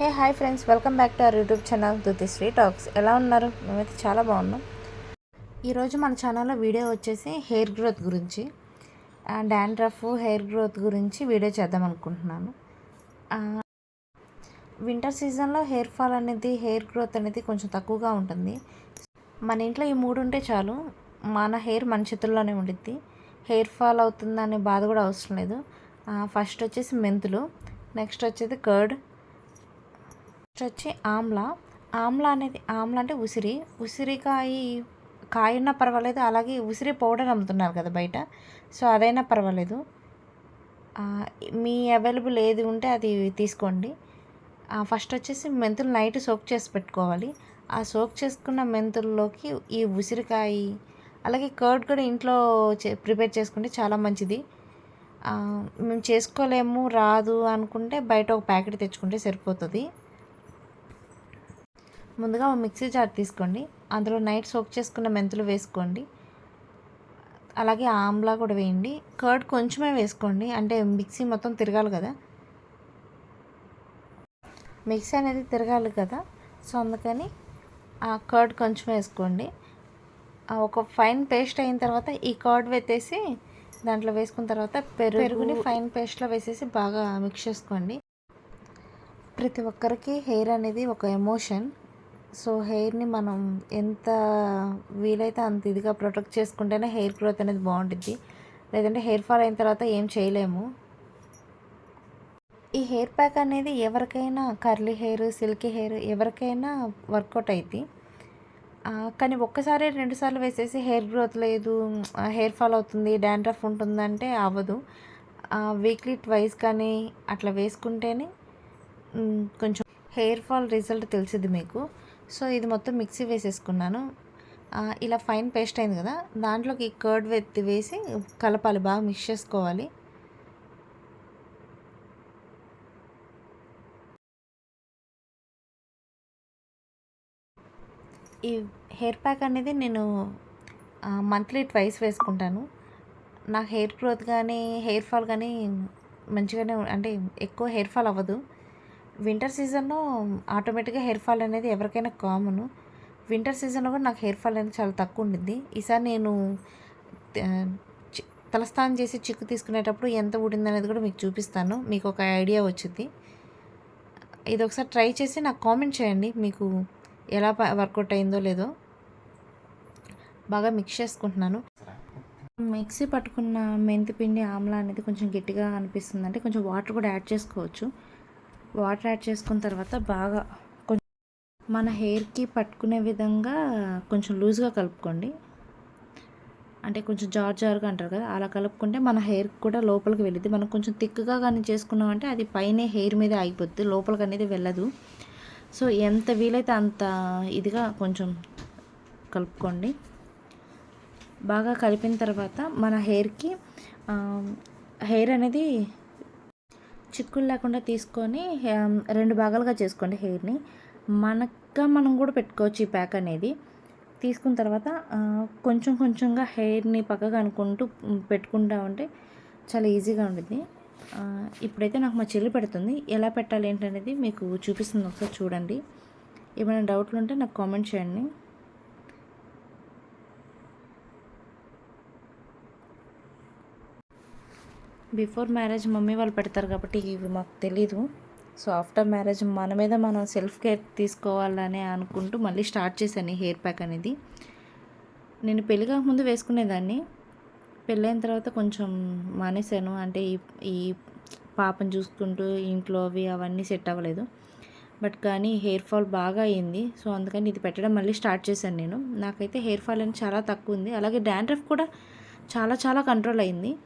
Hey hi friends. Welcome back to our YouTube channel Duthisri talks. ఎలా ఉన్నారు? మేమైతే చాలా బాగున్నాం. ఈరోజు మన ఛానల్లో వీడియో వచ్చేసి హెయిర్ గ్రోత్ గురించి డాండ్రఫ్ హెయిర్ గ్రోత్ గురించి వీడియో చేద్దాం అనుకుంటున్నాను. వింటర్ సీజన్లో హెయిర్ ఫాల్ అనేది హెయిర్ గ్రోత్ అనేది కొంచెం తక్కువగా ఉంటుంది. మన ఇంట్లో ఈ మూడు ఉంటే చాలు. మన హెయిర్ మన చేతుల్లోనే ఉండిద్ది. హెయిర్ ఫాల్ అవుతుందనే బాధ కూడా అవసరం లేదు. ఫస్ట్ వచ్చేసి మెంతులు. నెక్స్ట్ వచ్చేది కర్డ్. నెక్స్ట్ వచ్చి ఆమ్లా. ఆమ్లా అనేది ఆమ్లా అంటే ఉసిరి. ఉసిరికాయ కాయన్నా పర్వాలేదు. అలాగే ఉసిరి పౌడర్ అమ్ముతున్నారు కదా బయట. సో అదైనా పర్వాలేదు. మీ అవైలబుల్ ఏది ఉంటే అది తీసుకోండి. ఫస్ట్ వచ్చేసి మెంతులు నైట్ సోక్ చేసి పెట్టుకోవాలి. ఆ సోక్ చేసుకున్న మెంతుల్లోకి ఈ ఉసిరికాయ అలాగే కర్డ్ కూడా ఇంట్లో చే ప్రిపేర్ చేసుకుంటే చాలా మంచిది. మేము చేసుకోలేము రాదు అనుకుంటే బయట ఒక ప్యాకెట్ తెచ్చుకుంటే సరిపోతుంది. ముందుగా ఒక మిక్సీ జార్ తీసుకోండి. అందులో నైట్ సోక్ చేసుకున్న మెంతులు వేసుకోండి. అలాగే ఆమ్లా కూడా వేయండి. కర్డ్ కొంచెమే వేసుకోండి. అంటే మిక్సీ మొత్తం తిరగాలి కదా. మిక్సీ అనేది తిరగాలి కదా. సో అందుకని ఆ కర్డ్ కొంచెం వేసుకోండి. ఒక ఫైన్ పేస్ట్ అయిన తర్వాత ఈ కర్డ్ వేసేసి దాంట్లో వేసుకున్న తర్వాత పెరుగు పెరుగుని ఫైన్ పేస్ట్లో వేసేసి బాగా మిక్స్ చేసుకోండి. ప్రతి ఒక్కరికి హెయిర్ అనేది ఒక ఎమోషన్. సో హెయిర్ని మనం ఎంత వీలైతే అంత ఇదిగా ప్రొటెక్ట్ చేసుకుంటేనే హెయిర్ గ్రోత్ అనేది బాగుంటుంది. లేదంటే హెయిర్ ఫాల్ అయిన తర్వాత ఏం చేయలేము. ఈ హెయిర్ ప్యాక్ అనేది ఎవరికైనా కర్లీ హెయిర్ సిల్కీ హెయిర్ ఎవరికైనా వర్కౌట్ అయింది కానీ ఒక్కసారి రెండుసార్లు వేసేసి హెయిర్ గ్రోత్ లేదు హెయిర్ ఫాల్ అవుతుంది డాండ్రఫ్ ఉంటుందంటే అవ్వదు. వీక్లీ ట్వైస్ కానీ అట్లా వేసుకుంటేనే కొంచెం హెయిర్ ఫాల్ రిజల్ట్ తెలిసింది మీకు. సో ఇది మొత్తం మిక్సీ వేసేసుకున్నాను. ఇలా ఫైన్ పేస్ట్ అయింది కదా దాంట్లోకి కర్డ్ వెత్తి వేసి కలపాలి బాగా మిక్స్ చేసుకోవాలి. ఈ హెయిర్ ప్యాక్ అనేది నేను మంత్లీ ట్వైస్ వేసుకుంటాను. నా హెయిర్ గ్రోత్ కానీ హెయిర్ ఫాల్ కానీ మంచిగానే అంటే ఎక్కువ హెయిర్ ఫాల్ అవ్వదు. వింటర్ సీజన్లో ఆటోమేటిక్గా హెయిర్ ఫాల్ అనేది ఎవరికైనా కామన్. వింటర్ సీజన్లో కూడా నాకు హెయిర్ ఫాల్ అనేది చాలా తక్కువ ఉండింది ఈసారి నేను ఆ, తలస్నానం చేసి చిక్కు తీసుకునేటప్పుడు ఎంత ఊడింది అనేది కూడా మీకు చూపిస్తాను. మీకు ఒక ఐడియా వచ్చింది ఇది ఒకసారి ట్రై చేసి నాకు కామెంట్ చేయండి. మీకు ఎలా వర్కౌట్ అయిందో లేదో. బాగా మిక్స్ చేసుకుంటున్నాను. మిక్సీ పట్టుకున్న మెంతి పిండి ఆమ్లా అనేది కొంచెం గట్టిగా అనిపిస్తుంది అంటే కొంచెం వాటర్ కూడా యాడ్ చేసుకోవచ్చు. వాటర్ యాడ్ చేసుకున్న తర్వాత బాగా కొంచెం మన హెయిర్కి పట్టుకునే విధంగా కొంచెం లూజ్గా కలుపుకోండి. అంటే కొంచెం జార్ జారుగా అంటారు కదా అలా కలుపుకుంటే మన హెయిర్ కూడా లోపలికి వెళ్ళిద్ది. మనం కొంచెం థిక్గా కానీ చేసుకున్నామంటే అది పైనే హెయిర్ మీద ఆగిపోద్ది లోపలికి అనేది వెళ్ళదు. సో ఎంత వీలైతే అంత ఇదిగా కొంచెం కలుపుకోండి. బాగా కలిపిన తర్వాత మన హెయిర్కి హెయిర్ అనేది చిక్కులు లేకుండా తీసుకొని రెండు భాగాలుగా చేసుకోండి హెయిర్ని. మనగా మనం కూడా పెట్టుకోవచ్చు ఈ ప్యాక్ అనేది. తీసుకున్న తర్వాత కొంచెం కొంచెంగా హెయిర్ని పక్కగా అనుకుంటూ పెట్టుకుంటా ఉంటే చాలా ఈజీగా ఉంటుంది ఇప్పుడైతే నాకు మా చెల్లి పెడుతుంది. ఎలా పెట్టాలి ఏంటనేది మీకు చూపిస్తుంది. ఒకసారి చూడండి. ఏమైనా డౌట్లు ఉంటే నాకు కామెంట్ చేయండి. బిఫోర్ మ్యారేజ్ మమ్మీ వాళ్ళు పెడతారు కాబట్టి ఇవి మాకు తెలీదు. సో ఆఫ్టర్ మ్యారేజ్ మన మీద మనం సెల్ఫ్ కేర్ తీసుకోవాలని అనుకుంటూ మళ్ళీ స్టార్ట్ చేశాను ఈ హెయిర్ ప్యాక్ అనేది. నేను పెళ్ళి కాకముందు వేసుకునేదాన్ని. పెళ్ళైన తర్వాత కొంచెం మానేశాను. అంటే ఈ ఈ పాపను చూసుకుంటూ ఇంట్లో అవి అవన్నీ సెట్ అవ్వలేదు. బట్ కానీ హెయిర్ ఫాల్ బాగా అయింది. సో అందుకని ఇది పెట్టడం మళ్ళీ స్టార్ట్ చేశాను నేను. నాకైతే హెయిర్ ఫాల్ అనేది చాలా తక్కువ ఉంది. అలాగే డాండ్రఫ్ కూడా చాలా చాలా కంట్రోల్ అయింది.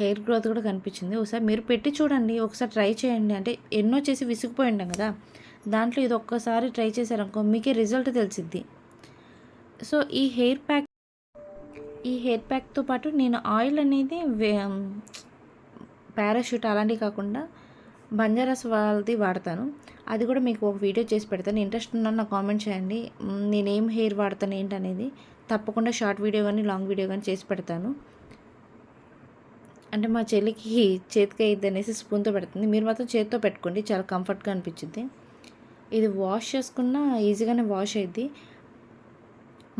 హెయిర్ గ్రోత్ కూడా కనిపించింది. ఒకసారి మీరు పెట్టి చూడండి ఒకసారి ట్రై చేయండి. అంటే ఎన్నో చేసి విసిగిపోయి ఉంటాం కదా. దాంట్లో ఇది ఒక్కసారి ట్రై చేశారనుకో మీకే రిజల్ట్ తెలిసిద్ది. సో ఈ హెయిర్ ప్యాక్ ఈ హెయిర్ ప్యాక్తో పాటు నేను ఆయిల్ అనేది పారాషూట్ అలాంటివి కాకుండా బంజారాస్ వాళ్ళది వాడతాను. అది కూడా మీకు ఒక వీడియో చేసి పెడతాను. ఇంట్రెస్ట్ ఉన్న నాకు కామెంట్ చేయండి. నేనేం హెయిర్ వాడతాను ఏంటనేది తప్పకుండా షార్ట్ వీడియో కానీ లాంగ్ వీడియో కానీ చేసి పెడతాను. అంటే మా చెల్లికి చేతికి అయ్యిద్ది అనేసి స్పూన్తో పెడుతుంది. మీరు మాత్రం చేతితో పెట్టుకోండి చాలా కంఫర్ట్గా అనిపించింది ఇది వాష్ చేసుకున్న ఈజీగానే వాష్ అయింది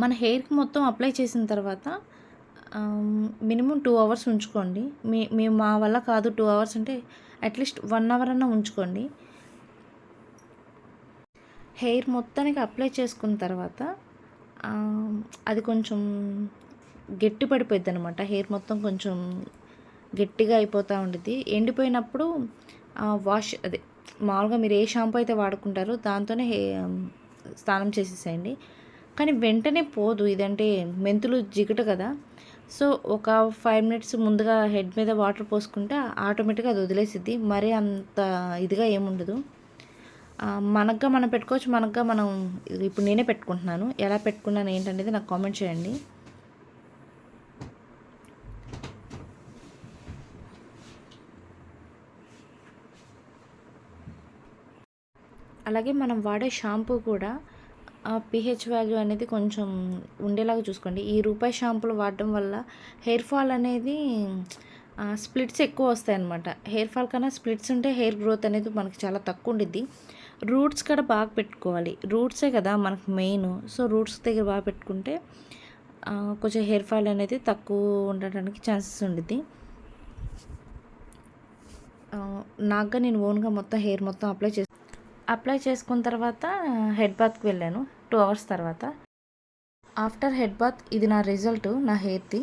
మన హెయిర్కి మొత్తం అప్లై చేసిన తర్వాత మినిమం టూ అవర్స్ ఉంచుకోండి. మీ మేము మా వల్ల కాదు టూ అవర్స్ అంటే అట్లీస్ట్ వన్ అవర్ అన్నా ఉంచుకోండి. హెయిర్ మొత్తానికి అప్లై చేసుకున్న తర్వాత అది కొంచెం గట్టి పడిపోద్ది అనమాట హెయిర్ మొత్తం కొంచెం గట్టిగా అయిపోతూ ఉండిద్ది. ఎండిపోయినప్పుడు వాష్ అదే మామూలుగా మీరు ఏ షాంపూ అయితే వాడుకుంటారో దాంతోనే హే స్నానం చేసేసేయండి. కానీ వెంటనే పోదు. ఇదంటే మెంతులు జిగట కదా. సో ఒక ఫైవ్ మినిట్స్ ముందుగా హెడ్ మీద వాటర్ పోసుకుంటే ఆటోమేటిక్గా అది వదిలేసిద్ది. మరీ అంత ఇదిగా ఏముండదు. మనగ్గా మనం పెట్టుకోవచ్చు. మనగ్గా మనం ఇప్పుడు నేనే పెట్టుకుంటున్నాను. ఎలా పెట్టుకున్నాను ఏంటనేది నాకు కామెంట్ చేయండి. అలాగే మనం వాడే షాంపూ కూడా పిహెచ్ వాల్యూ అనేది కొంచెం ఉండేలాగా చూసుకోండి. ఈ రూపాయి షాంపూలు వాడడం వల్ల హెయిర్ ఫాల్ అనేది స్ప్లిట్స్ ఎక్కువ వస్తాయి అన్నమాట. హెయిర్ ఫాల్ కన్నా స్ప్లిట్స్ ఉంటే హెయిర్ గ్రోత్ అనేది మనకి చాలా తక్కువ ఉండిద్ది. రూట్స్ కూడా బాగా పెట్టుకోవాలి. రూట్సే కదా మనకు మెయిన్. సో రూట్స్ దగ్గర బాగా పెట్టుకుంటే కొంచెం హెయిర్ ఫాల్ అనేది తక్కువ ఉండడానికి ఛాన్సెస్ ఉండిద్ది. ఆ, నాకుగా నేను ఓన్గా మొత్తం హెయిర్ మొత్తం అప్లై చేసుకున్నాను అప్లై చేసుకున్న తర్వాత హెడ్ బాత్కి వెళ్ళాను. టూ అవర్స్ తర్వాత. ఆఫ్టర్ హెడ్ బాత్ ఇది నా రిజల్ట్ నా హెయిర్ది.